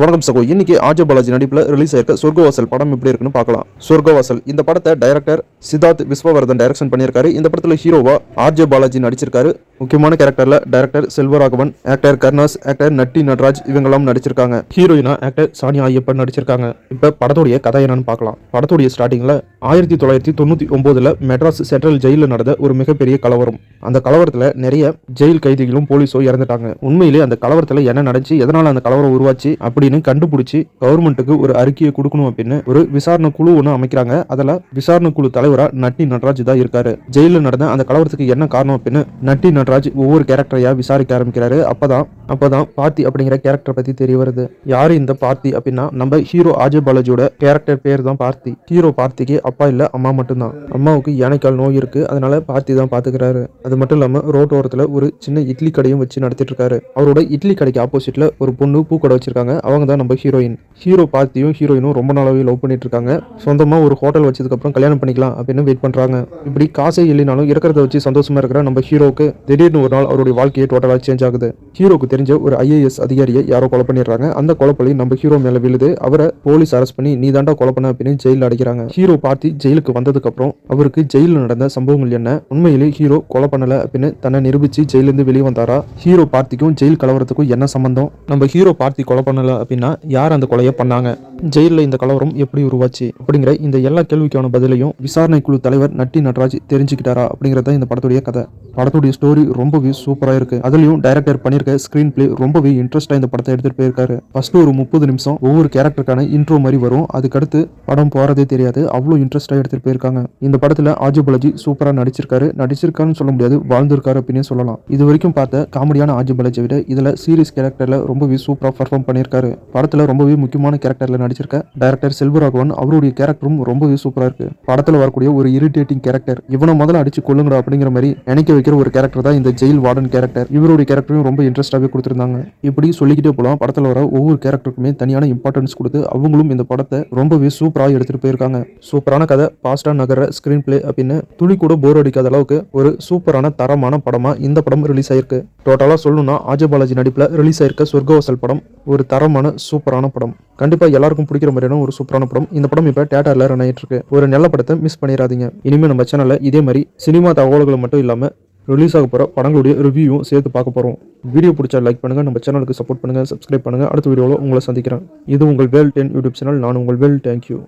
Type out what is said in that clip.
வணக்கம் சகோ. இன்னைக்கு ஆஜபாலாஜி பாலாஜி நடிப்பில் ரிலீஸ் ஆயிருக்க சொர்க்கவாசல் படம் எப்படி இருக்குன்னு பார்க்கலாம். சொர்க்கவாசல் இந்த படத்தை டைரக்டர் சித்தார்த் விஸ்வவர்தன் டைரக்ஷன் பண்ணியிருக்காரு. இந்த படத்தில் ஹீரோவா ஆர்ஜே பாலாஜி நடிச்சிருக்காரு. முக்கியமான கேரக்டரில் director Selvaraghavan actor Karunas actor Natty Natraj இவங்கெல்லாம் நடிச்சிருக்காங்க. ஹீரோயினா ஆக்டர் சானியா ஐயப்பன் நடிச்சிருக்காங்க. இப்போ படத்துடைய கதை என்னன்னு பார்க்கலாம். படத்துடைய ஸ்டார்டிங்கில் ஆயிரத்தி தொள்ளாயிரத்தி தொண்ணூற்றி ஒம்போதில் மெட்ராஸ் சென்ட்ரல் ஜெயிலில் நடந்த ஒரு மிகப்பெரிய கலவரம். அந்த கலவரத்தில் நிறைய ஜெயில் கைதிகளும் போலீஸோ இறந்துட்டாங்க. உண்மையிலே அந்த கலவரத்தில் என்ன நடந்துச்சு எதனால் அந்த கலவரம் உருவாச்சு அப்படின்னு கண்டுபிடிச்சி கவர்மெண்ட்டுக்கு ஒரு அறிக்கையை கொடுக்கணும் அப்படின்னு ஒரு விசாரணை குழு ஒன்று அமைக்கிறாங்க. அதில் விசாரணை குழு தலைவர் நட்டி நடராஜ் தான் இருக்காரு. ஜெயிலில் நடந்த அந்த கலவரத்துக்கு என்ன காரணம் அப்படின்னு நட்டி நடராஜ் ஒவ்வொரு கேரக்டரையா விசாரிக்க ஆரம்பிக்கிறாரு. அப்பதான் அப்பதான் பார்த்தி அப்படிங்கிற கேரக்டர் பத்தி தெரிய வருது. யார் இந்த பார்த்தி அப்படின்னா நம்ம ஹீரோ அஜய் பாலாஜியோட கேரக்டர் பேர் தான் பார்த்தி ஹீரோ பார்த்திக்கு அப்பா இல்ல அம்மா மட்டும்தான். அம்மாவுக்கு யானைக்கால் நோய் இருக்கு அதனால பார்த்தி தான் பாத்துக்கிறாரு. அது மட்டும் இல்லாம ரோட்டோரத்தில் ஒரு சின்ன இட்லி கடையும் வச்சு நடத்திட்டு இருக்காரு அவரோட இட்லி கடைக்கு ஆப்போசிட்ல ஒரு பொண்ணு பூக்கடை வச்சிருக்காங்க அவங்க தான் நம்ம ஹீரோயின் ஹீரோ பார்த்தியும் ஹீரோயினும் ரொம்ப நாளாவே லவ் பண்ணிட்டு இருக்காங்க சொந்தமா ஒரு ஹோட்டல் வச்சதுக்கு அப்புறம் கல்யாணம் பண்ணிக்கலாம் அப்படின்னு வெயிட் பண்றாங்க. இப்படி காசே இல்லைனாலும் இருக்கிறத வச்சு சந்தோஷமா இருக்கிற நம்ம ஹீரோவுக்கு திடீர்னு ஒரு நாள் அவருடைய வாழ்க்கையை டோட்டலா சேஞ்ச் ஆகுது. ஹீரோக்கு தெரிஞ்ச ஒரு ஐஏஎஸ் அதிகாரியை யாரோ கொலை பண்ணிடுறாங்க. அந்த கொலைப்பலி நம்ம ஹீரோ மேல விழுது. அவரை போலீஸ் அரெஸ்ட் பண்ணி நீ தாண்டா கொலை பண்ண அப்படின்னு ஜெயிலில் அடைக்கிறாங்க. ஹீரோ பார்த்தி ஜெயிலுக்கு வந்ததுக்கு அப்புறம் அவருக்கு ஜெயிலில் நடந்த சம்பவங்கள் என்ன? உண்மையிலே ஹீரோ கொலை பண்ணல அப்படின்னு தன்னை நிரூபிச்சு ஜெயிலிருந்து வெளியே வந்தாரா? ஹீரோ பார்த்திக்கும் ஜெயில் கலவரத்துக்கும் என்ன சம்பந்தம்? நம்ம ஹீரோ பார்த்தி கொலை பண்ணல அப்படின்னா யார் அந்த கொலையை பண்ணாங்க? ஜெயிலில் இந்த கலவரம் எப்படி உருவாச்சு அப்படிங்கிற இந்த எல்லா கேள்விக்கான பதிலையும் விசாரணை குழு தலைவர் நட்டி நடராஜ் தெரிஞ்சுக்கிட்டாரா அப்படிங்கறத இந்த படத்துடைய கதை. படத்துடைய ஸ்டோரி ரொம்பவே சூப்பராக இருக்கு. அதுலயும் டைரக்டர் பண்ணியிருக்க ஸ்கிரீன் பிளே ரொம்பவே இன்ட்ரெஸ்டா இந்த படத்தை எடுத்துட்டு போயிருக்காரு. ஃபர்ஸ்ட் ஒரு முப்பது நிமிஷம் ஒவ்வொரு கேரக்டருக்கான இன்ட்ரோ மாதிரி வரும். அதுக்கடுத்து படம் போறதே தெரியாது. அவ்வளோ இன்ட்ரெஸ்டா எடுத்துட்டு போயிருக்காங்க. இந்த படத்துல ஆஜி பாலாஜி சூப்பரா நடிச்சிருக்காரு. நடிச்சிருக்காருன்னு சொல்ல முடியாது. வாழ்ந்திருக்காரு அப்படின்னு சொல்லலாம். இது வரைக்கும் பார்த்த காமெடியான ஆஜி பாலாஜி விட இதுல சீரியஸ் கேரக்டர்ல ரொம்பவே சூப்பரா பர்ஃபார்ம் பண்ணியிருக்காரு படத்துல ரொம்பவே முக்கியமான கேரக்டர்ல நடிச்சிருக்க டைரக்டர் செல்வராகவன் அவருடைய கேரக்டரும் ரொம்பவே சூப்பராக இருக்கு. படத்தில் வரக்கூடிய ஒரு இரிட்டேட்டிங் கேரக்டர் இவனை முதல்ல அடிச்சு கொள்ளுங்கடா அப்படிங்கிற மாதிரி நினைக்க வைக்கிற ஒரு கேரக்டர் தான் இந்த ஜெயில் வார்டன் கேரக்டர் இவருடைய கேரக்டரும் ரொம்ப இன்ட்ரெஸ்டாகவே கொடுத்துருந்தாங்க. இப்படி சொல்லிக்கிட்டே போலாம் படத்தில் வர ஒவ்வொரு கேரக்டருக்குமே தனியான இம்பார்ட்டன்ஸ் கொடுத்து அவங்களும் இந்த படத்தை ரொம்பவே சூப்பராக எடுத்துட்டு போயிருக்காங்க. சூப்பரான கதை பாஸ்டா நகர ஸ்கிரீன் பிளே அப்படின்னு துளி கூட போர் அடிக்காத அளவுக்கு ஒரு சூப்பரான தரமான படமா இந்த படம் ரிலீஸ் ஆயிருக்கு. டோட்டலாக சொல்லணும்னா ஆஜபாலாஜி நடிப்பில் ரிலீஸ் ஆயிருக்க சொர்க்கவாசல் படம் ஒரு தரமான சூப்பரான படம். கண்டிப்பா எல்லாருக்கும் பிடிக்கிற மாதிரியான ஒரு சூப்பரான படம். இந்த படம் இப்ப டேட்டா ரன் ஆயிட்டு இருக்கு. ஒரு நல்ல படத்தை மிஸ் பண்ணிடாதீங்க இனிமே நம்ம சேனல்ல இதே மாதிரி சினிமா தகவல்கள் மட்டும் இல்லாம ரிலீஸ் ஆக போகிற படங்களுடைய ரிவ்யூவும் சேர்த்து பார்க்க போகிறோம் வீடியோ பிடிச்சா லைக் பண்ணுங்கள் நம்ம சேனலுக்கு சப்போர்ட் பண்ணுங்கள் சப்ஸ்கிரைப் பண்ணுங்கள் அடுத்த வீடியோவில் உங்களை சந்திக்கிறேன். இது உங்கள் வேல் டென் யூடியூப் சேனல் நான் உங்கள் வேல் தேங்க்யூ